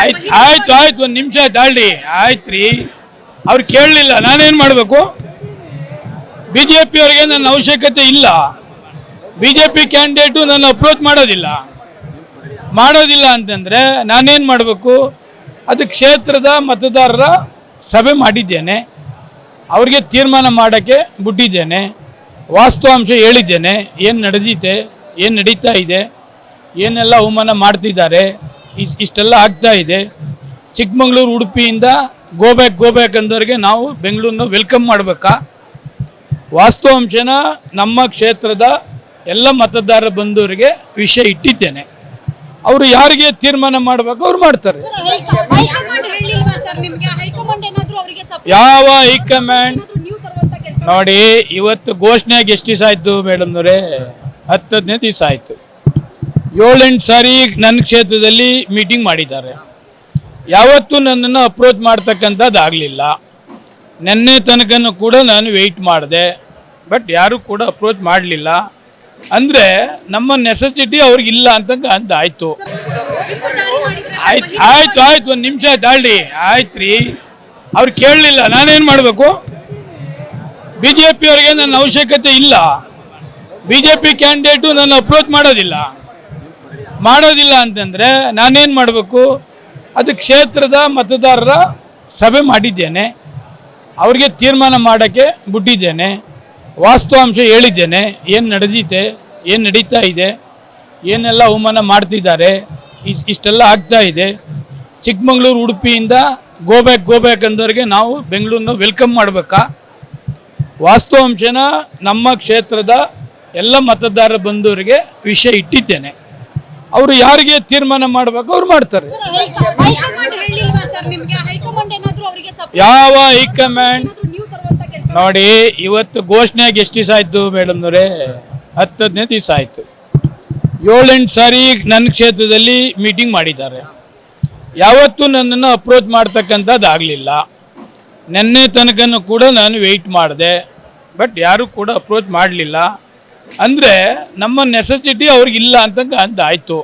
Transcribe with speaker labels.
Speaker 1: ಆಯ್ತು ಆಯ್ತು ಆಯ್ತು, ಒಂದು ನಿಮಿಷ ತಾಳ್ರಿ. ಆಯ್ತು ರೀ. ಅವ್ರು ಕೇಳಲಿಲ್ಲ, ನಾನೇನು ಮಾಡಬೇಕು? ಬಿ ಜೆ ನನ್ನ ಅವಶ್ಯಕತೆ ಇಲ್ಲ. ಬಿ ಜೆ ಪಿ ಕ್ಯಾಂಡಿಡೇಟು ನನ್ನ ಅಪ್ರೋಚ್ ಮಾಡೋದಿಲ್ಲ. ಮಾಡೋದಿಲ್ಲ ಅಂತಂದರೆ ನಾನೇನು ಮಾಡಬೇಕು? ಅದು ಕ್ಷೇತ್ರದ ಮತದಾರರ ಸಭೆ ಮಾಡಿದ್ದೇನೆ. ಅವ್ರಿಗೆ ತೀರ್ಮಾನ ಮಾಡೋಕ್ಕೆ ಬಿಟ್ಟಿದ್ದೇನೆ. ವಾಸ್ತವಾಂಶ ಹೇಳಿದ್ದೇನೆ. ಏನು ನಡೆದಿದೆ, ಏನು ನಡೀತಾ ಇದೆ, ಏನೆಲ್ಲ ಅವಮಾನ ಮಾಡ್ತಿದ್ದಾರೆ. ಇಷ್ಟೆಲ್ಲ ಆಗ್ತಾ ಇದೆ. ಚಿಕ್ಕಮಗಳೂರು ಉಡುಪಿಯಿಂದ ಗೋಬ್ಯಾಕ್ ಗೋಬ್ಯಾಕ್ ಅಂದವರಿಗೆ ನಾವು ಬೆಂಗಳೂರನ್ನ ವೆಲ್ಕಮ್ ಮಾಡಬೇಕಾ? ವಾಸ್ತವಾಂಶನ ನಮ್ಮ ಕ್ಷೇತ್ರದ ಎಲ್ಲ ಮತದಾರ ಬಂದವರಿಗೆ ವಿಷಯ ಇಟ್ಟಿದ್ದೇನೆ. ಅವರು ಯಾರಿಗೆ ತೀರ್ಮಾನ ಮಾಡಬೇಕು ಅವ್ರು ಮಾಡ್ತಾರೆ. ಯಾವ ಹೈಕಮಾಂಡ್? ನೋಡಿ ಇವತ್ತು ಘೋಷಣೆಯಾಗಿ ಎಷ್ಟು ದಿವಸ ಆಯಿತು ಮೇಡಮ್ನವರೇ? ಹತ್ತು ಹದಿನೈದು ದಿವಸ ಆಯಿತು. ಏಳೆಂಟು ಸಾರಿ ನನ್ನ ಕ್ಷೇತ್ರದಲ್ಲಿ ಮೀಟಿಂಗ್ ಮಾಡಿದ್ದಾರೆ. ಯಾವತ್ತೂ ನನ್ನನ್ನು ಅಪ್ರೋಚ್ ಮಾಡ್ತಕ್ಕಂಥದ್ದು ಆಗಲಿಲ್ಲ ನಿನ್ನೆ ತನಕನೂ ಕೂಡ ನಾನು ವೆಯ್ಟ್ ಮಾಡಿದೆ. ಬಟ್ ಯಾರೂ ಕೂಡ ಅಪ್ರೋಚ್ ಮಾಡಲಿಲ್ಲ. ಅಂದರೆ ನಮ್ಮ ನೆಸೆಸಿಟಿ ಅವ್ರಿಗಿಲ್ಲ ಅಂತ ಅಂತ ಆಯಿತು. ಆಯ್ತು ಆಯಿತು, ಆಯ್ತು, ಒಂದು ನಿಮಿಷ ತಾಳ್ರಿ ಆಯ್ತು ರೀ. ಅವ್ರು ಕೇಳಲಿಲ್ಲ. ನಾನೇನು ಮಾಡಬೇಕು? ಬಿ ಜೆ ಪಿಯವ್ರಿಗೆ ನನ್ನ ಅವಶ್ಯಕತೆ ಇಲ್ಲ. ಬಿ ಜೆ ಪಿ ಕ್ಯಾಂಡಿಡೇಟು ನನ್ನ ಅಪ್ರೋಚ್ ಮಾಡೋದಿಲ್ಲ. ಮಾಡೋದಿಲ್ಲ ಅಂತಂದರೆ ನಾನೇನು ಮಾಡಬೇಕು? ಅದು ಕ್ಷೇತ್ರದ ಮತದಾರರ ಸಭೆ ಮಾಡಿದ್ದೇನೆ. ಅವ್ರಿಗೆ ತೀರ್ಮಾನ ಮಾಡೋಕ್ಕೆ ಬಿಟ್ಟಿದ್ದೇನೆ. ವಾಸ್ತವಾಂಶ ಹೇಳಿದ್ದೇನೆ. ಏನು ನಡೆದಿದೆ, ಏನು ನಡೀತಾ ಇದೆ, ಏನೆಲ್ಲ ಅವಮಾನ ಮಾಡ್ತಿದ್ದಾರೆ ಇಷ್ಟೆಲ್ಲ ಆಗ್ತಾ ಇದೆ. ಚಿಕ್ಕಮಗಳೂರು ಉಡುಪಿಯಿಂದ ಗೋಬ್ಯಾಕ್ ಗೋಬ್ಯಾಕ್ ಅಂದವ್ರಿಗೆ ನಾವು ಬೆಂಗಳೂರನ್ನ ವೆಲ್ಕಮ್ ಮಾಡಬೇಕಾ? ವಾಸ್ತವಾಂಶನ ನಮ್ಮ ಕ್ಷೇತ್ರದ ಎಲ್ಲ ಮತದಾರ ಬಂದವರಿಗೆ ವಿಷಯ ಇಟ್ಟಿದ್ದೇನೆ. ಅವರು ಯಾರಿಗೆ ತೀರ್ಮಾನ ಮಾಡಬೇಕು ಅವ್ರು ಮಾಡ್ತಾರೆ. ಯಾವ ಹೈಕಮಾಂಡ್? ನೋಡಿ ಇವತ್ತು ಘೋಷಣೆಯಾಗಿ ಎಷ್ಟು ದಿವಸ ಆಯ್ತು ಮೇಡಮ್ನವರೇ ಹತ್ತು ಹದಿನೈದು ದಿವಸ ಆಯ್ತು. ಏಳೆಂಟು ಸಾರಿ ನನ್ನ ಕ್ಷೇತ್ರದಲ್ಲಿ ಮೀಟಿಂಗ್ ಮಾಡಿದ್ದಾರೆ. ಯಾವತ್ತೂ ನನ್ನನ್ನು ಅಪ್ರೋಚ್ ಮಾಡ್ತಕ್ಕಂಥದ್ದು ಆಗಲಿಲ್ಲ. ನಿನ್ನೆ ತನಕನೂ ಕೂಡ ನಾನು ವೆಯ್ಟ್ ಮಾಡಿದೆ. ಬಟ್ ಯಾರೂ ಕೂಡ ಅಪ್ರೋಚ್ ಮಾಡಲಿಲ್ಲ. ಅಂದರೆ ನಮ್ಮ ನೆಸೆಸಿಟಿ ಅವ್ರಿಗಿಲ್ಲ ಅಂತ ಅಂತ ಆಯಿತು.